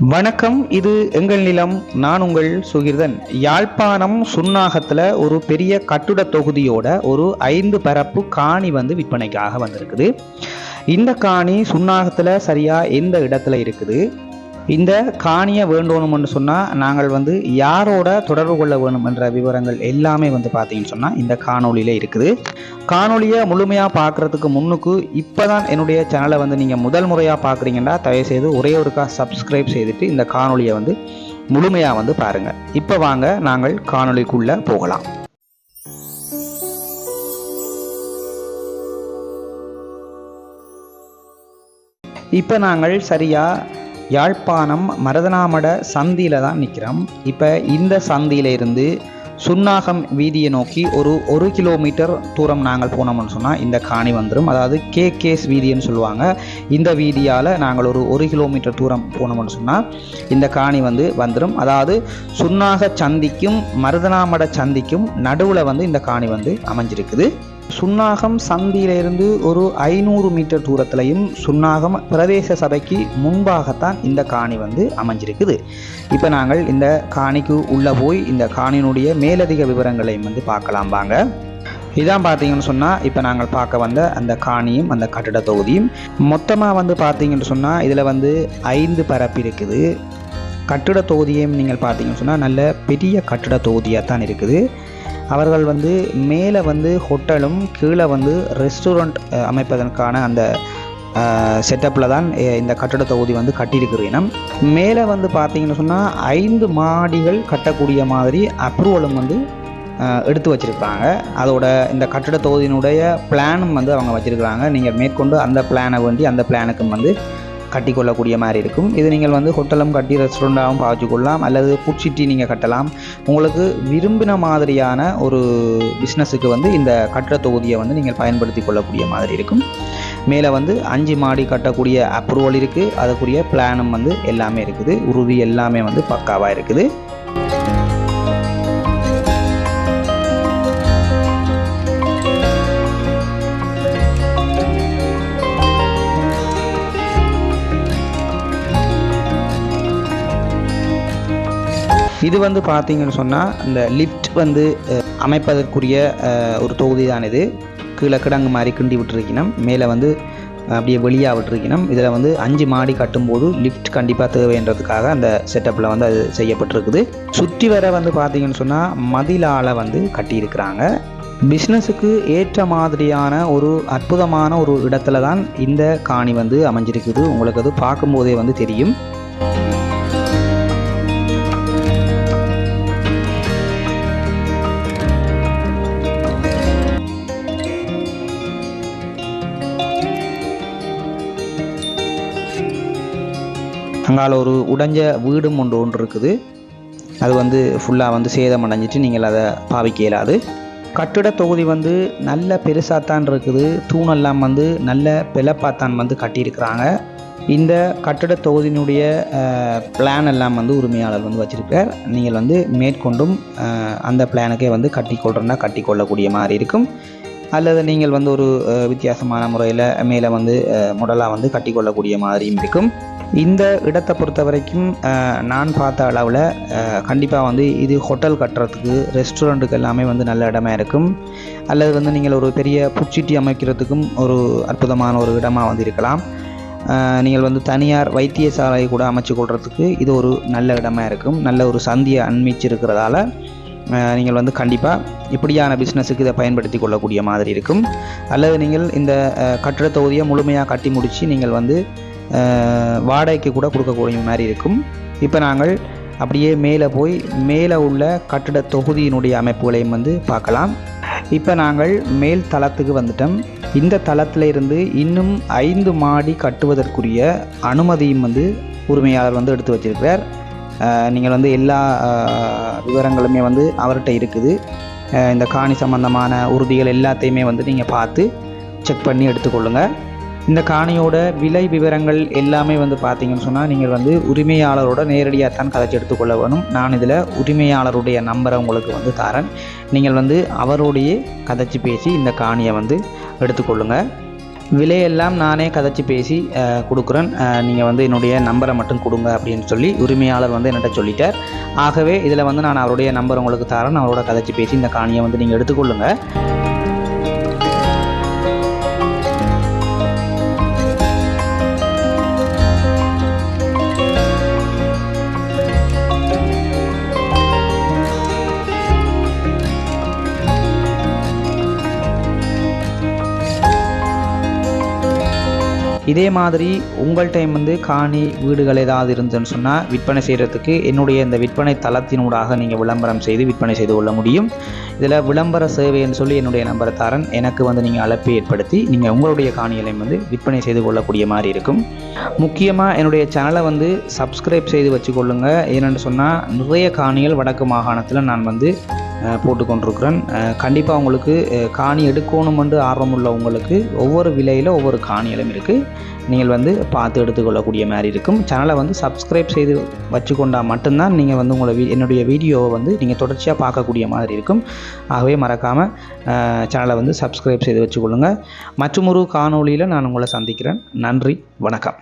வணக்கம் இது எங்கள் நிலம் நான் உங்கள் சுகிர்தன். யாழ்ப்பாணம் சுன்னாகத்தில் ஒரு பெரிய கட்டுட தொகுதியோட ஒரு ஐந்து பரப்பு காணி வந்து விற்பனைக்காக வந்திருக்குது. இந்த காணி சுன்னாகத்தில் சரியாக எந்த இடத்துல இருக்குது? இந்த காணியை வேண்டோணும்னு சொன்னால் நாங்கள் வந்து யாரோட தொடர்பு கொள்ள வேணும் என்ற விவரங்கள் எல்லாமே வந்து பார்த்தீங்கன்னு சொன்னால் இந்த காணொலியில் இருக்குது. காணொலியை முழுமையாக பார்க்குறதுக்கு முன்னுக்கு இப்போ தான் என்னுடைய சேனலை வந்து நீங்கள் முதல் முறையாக பார்க்குறீங்கன்னா தயவுசெய்து ஒரே ஒருக்கா சப்ஸ்கிரைப் செய்துட்டு இந்த காணொலியை வந்து முழுமையாக வந்து பாருங்கள் இப்போ வாங்க நாங்கள் காணொளிக்குள்ளே போகலாம். இப்போ நாங்கள் சரியாக யாழ்ப்பாணம் மருதனாமட சந்தியில் தான் நிற்கிறோம் இப்போ இந்த சந்தியில இருந்து சுன்னாகம் வீதியை நோக்கி ஒரு ஒரு கிலோமீட்டர் தூரம் நாங்கள் போனோம்னு சொன்னால் இந்த காணி வந்துடும் அதாவது கே கேஸ் வீதின்னு சொல்லுவாங்க. இந்த வீதியால் நாங்கள் ஒரு ஒரு கிலோமீட்டர் தூரம் போனோம்னு சொன்னால் இந்த காணி வந்து வந்துடும் அதாவது சுன்னாக சந்திக்கும் மருதனாமட சந்திக்கும் நடுவில் வந்து இந்த காணி வந்து அமைஞ்சிருக்குது. சுன்னாகம் சந்தியிலிருந்து ஒரு ஐநூறு மீட்டர் தூரத்திலையும் சுன்னாகம் பிரதேச சபைக்கு முன்பாகத்தான் இந்த காணி வந்து அமைஞ்சிருக்குது. இப்போ நாங்கள் இந்த காணிக்கு உள்ளே போய் இந்த காணியினுடைய மேலதிக விவரங்களையும் வந்து பார்க்கலாம் வாங்க. இதான் பார்த்தீங்கன்னு சொன்னால் இப்போ நாங்கள் பார்க்க வந்த அந்த காணியும் அந்த கட்டிட தொகுதியும். மொத்தமாக வந்து பார்த்தீங்கன்னு சொன்னால் இதில் வந்து ஐந்து பரப்பு இருக்குது. கட்டிட தொகுதியும் நீங்கள் பார்த்தீங்கன்னு சொன்னால் நல்ல பெரிய கட்டிட தொகுதியாக தான் இருக்குது. அவர்கள் வந்து மேலே வந்து ஹோட்டலும் கீழே வந்து ரெஸ்டாரண்ட் அமைப்பதற்கான அந்த செட்டப்பில் தான் இந்த கட்டட தொகுதி வந்து கட்டியிருக்கிறேன் மேலே வந்து பார்த்தீங்கன்னு சொன்னால் ஐந்து மாடிகள் கட்டக்கூடிய மாதிரி அப்ரூவலும் வந்து எடுத்து வச்சுருக்காங்க அதோட இந்த கட்டட தொகுதியினுடைய பிளானும் வந்து அவங்க வச்சுருக்கிறாங்க. நீங்கள் மேற்கொண்டு அந்த பிளானை வேண்டி அந்த பிளானுக்கும் வந்து கட்டிக்கொள்ளக்கூடிய மாதிரி இருக்கும். இது நீங்கள் வந்து ஹோட்டலும் கட்டி ரெஸ்டாரண்ட்டாகவும் பாவிச்சுக்கொள்ளலாம் அல்லது ஃபுட் சிட்டி நீங்கள் கட்டலாம். உங்களுக்கு விரும்பின மாதிரியான ஒரு பிஸ்னஸுக்கு வந்து இந்த கட்டிட தொகுதியை வந்து நீங்கள் பயன்படுத்தி கொள்ளக்கூடிய மாதிரி இருக்கும். மேலே வந்து அஞ்சு மாடி கட்டக்கூடிய அப்ரூவல் இருக்குது அதுக்குரிய பிளானும் வந்து எல்லாமே இருக்குது. உறுதி எல்லாமே வந்து பக்காவாக இருக்குது. இது வந்து பார்த்தீங்கன்னு சொன்னால் இந்த லிஃப்ட் வந்து அமைப்பதற்குரிய ஒரு தொகுதி தான் இது. கீழே கிடங்கு மாதிரி கிண்டி விட்டுருக்கணும். மேலே வந்து அப்படியே வெளியாக விட்டுருக்கணும். இதில் வந்து அஞ்சு மாடி கட்டும்போது லிஃப்ட் கண்டிப்பாக தேவைன்றதுக்காக அந்த செட்டப்பில் வந்து அது செய்யப்பட்டிருக்குது. சுற்றி வர வந்து பார்த்தீங்கன்னு சொன்னால் மதிலால் வந்து கட்டியிருக்கிறாங்க. பிஸ்னஸுக்கு ஏற்ற மாதிரியான ஒரு அற்புதமான ஒரு இடத்துல தான் இந்த காணி வந்து அமைஞ்சிருக்குது. உங்களுக்கு அது பார்க்கும்போதே வந்து தெரியும். அங்கால ஒரு உடைஞ்ச வீடும் ஒன்று ஒன்று இருக்குது. அது வந்து ஃபுல்லாக வந்து சேதம் அடைஞ்சிட்டு நீங்கள் அதை பாவிக்க இயலாது. கட்டிட தொகுதி வந்து நல்ல பெருசாகத்தான் இருக்குது. தூணெல்லாம் வந்து நல்ல பிளப்பாத்தான் வந்து கட்டியிருக்கிறாங்க. இந்த கட்டிட தொகுதியினுடைய பிளான் எல்லாம் வந்து உரிமையாளர் வந்து வச்சுருக்கார். நீங்கள் வந்து மேற்கொண்டும் அந்த பிளானுக்கே வந்து கட்டிக்கொள்றேன்னா கட்டிக்கொள்ளக்கூடிய மாதிரி இருக்கும். அல்லது நீங்கள் வந்து ஒரு வித்தியாசமான முறையில் மேலே வந்து முடலாக வந்து கட்டிக்கொள்ளக்கூடிய மாதிரியும் இருக்கும். இந்த இடத்தை பொறுத்த வரைக்கும் நான் பார்த்த அளவில் கண்டிப்பாக வந்து இது ஹோட்டல் கட்டுறதுக்கு ரெஸ்டாரண்ட்டுக்கு எல்லாமே வந்து நல்ல இடமா இருக்கும். அல்லது வந்து நீங்கள் ஒரு பெரிய புச்சிட்டி அமைக்கிறதுக்கும் ஒரு அற்புதமான ஒரு இடமாக வந்து இருக்கலாம். நீங்கள் வந்து தனியார் வைத்தியசாலையை கூட அமைச்சு கொள்றதுக்கு இது ஒரு நல்ல இடமா இருக்கும். நல்ல ஒரு சந்தியை அண்மிச்சிருக்கிறதால நீங்கள் வந்து கண்டிப்பாக இப்படியான பிஸ்னஸுக்கு இதை பயன்படுத்தி கொள்ளக்கூடிய மாதிரி இருக்கும். அல்லது நீங்கள் இந்த அஹ், கட்டிட தொகுதியை முழுமையாக கட்டி முடித்து நீங்கள் வந்து வாடகைக்கு கூட கொடுக்கக்கூடிய மாதிரி இருக்கும். இப்போ நாங்கள் அப்படியே மேலே போய் மேலே உள்ள கட்டிட தொகுதியினுடைய அமைப்புகளையும் வந்து பார்க்கலாம். இப்போ நாங்கள் மேல் தளத்துக்கு வந்துட்டோம். இந்த தளத்தில் இருந்து இன்னும் ஐந்து மாடி கட்டுவதற்குரிய அனுமதியும் வந்து உரிமையாளர் வந்து எடுத்து வச்சிருக்கிறார். நீங்கள் வந்து எல்லா விவரங்களுமே வந்து அவர்கிட்ட இருக்குது. இந்த காணி சம்பந்தமான உறுதிகள் எல்லாத்தையுமே வந்து நீங்கள் பார்த்து செக் பண்ணி எடுத்துக்கொள்ளுங்கள் இந்த காணியோட விலை விவரங்கள் எல்லாமே வந்து பார்த்தீங்கன்னு சொன்னால் நீங்கள் வந்து உரிமையாளரோட நேரடியாக தான் கதைச்சி எடுத்துக்கொள்ள வேணும். நான் இதில் உரிமையாளருடைய நம்பரை உங்களுக்கு வந்து தரேன். நீங்கள் வந்து அவரோடையே கதைச்சி பேசி இந்த காணியை வந்து எடுத்துக்கொள்ளுங்கள் விலையெல்லாம் நானே கதைச்சி பேசி கொடுக்குறேன். நீங்கள் வந்து என்னுடைய நம்பரை மட்டும் கொடுங்க அப்படின்னு சொல்லி உரிமையாளர் வந்து என்கிட்ட சொல்லிட்டார். ஆகவே இதில் வந்து நான் அவருடைய நம்பர் உங்களுக்கு தரேன். அவரோட கதைச்சி பேசி இந்த காணியை வந்து நீங்கள் எடுத்துக்கொள்ளுங்கள் இதே மாதிரி உங்கள் டைம் வந்து காணி வீடுகள் ஏதாவது இருந்துன்னு சொன்னால் விற்பனை செய்கிறதுக்கு என்னுடைய இந்த விற்பனை தளத்தினூடாக நீங்கள் விளம்பரம் செய்து விற்பனை செய்து கொள்ள முடியும். இதில் விளம்பர சேவைன்னு சொல்லி என்னுடைய நம்பரை தரன். எனக்கு வந்து நீங்கள் அழைப்பை ஏற்படுத்தி நீங்கள் உங்களுடைய காணிகளையும் வந்து விற்பனை செய்து கொள்ளக்கூடிய மாதிரி இருக்கும். முக்கியமாக என்னுடைய சேனலை வந்து சப்ஸ்கிரைப் செய்து வச்சுக்கொள்ளுங்கள் ஏன்னு சொன்னால் நிறைய காணிகள் வடக்கு மாகாணத்தில் நான் வந்து போட்டு போட்டுக்கொண்டிருக்கிறேன். கண்டிப்பாக உங்களுக்கு காணி எடுக்கணுமென்று ஆர்வமுள்ள உங்களுக்கு ஒவ்வொரு விலையில் ஒவ்வொரு காணிகளும் இருக்குது நீங்கள் வந்து பார்த்து எடுத்துக்கொள்ளக்கூடிய மாதிரி இருக்கும். சேனலை வந்து சப்ஸ்கிரைப் செய்து வச்சுக்கொண்டா மட்டும்தான் நீங்கள் வந்து உங்களை வீ- என்னுடைய வீடியோவை வந்து நீங்கள் தொடர்ச்சியாக பார்க்கக்கூடிய மாதிரி இருக்கும். ஆகவே மறக்காமல் சேனலை வந்து சப்ஸ்கிரைப் செய்து வச்சுக்கொள்ளுங்கள் மற்றொரு காணொளியில் நான் உங்களை சந்திக்கிறேன். நன்றி வணக்கம்.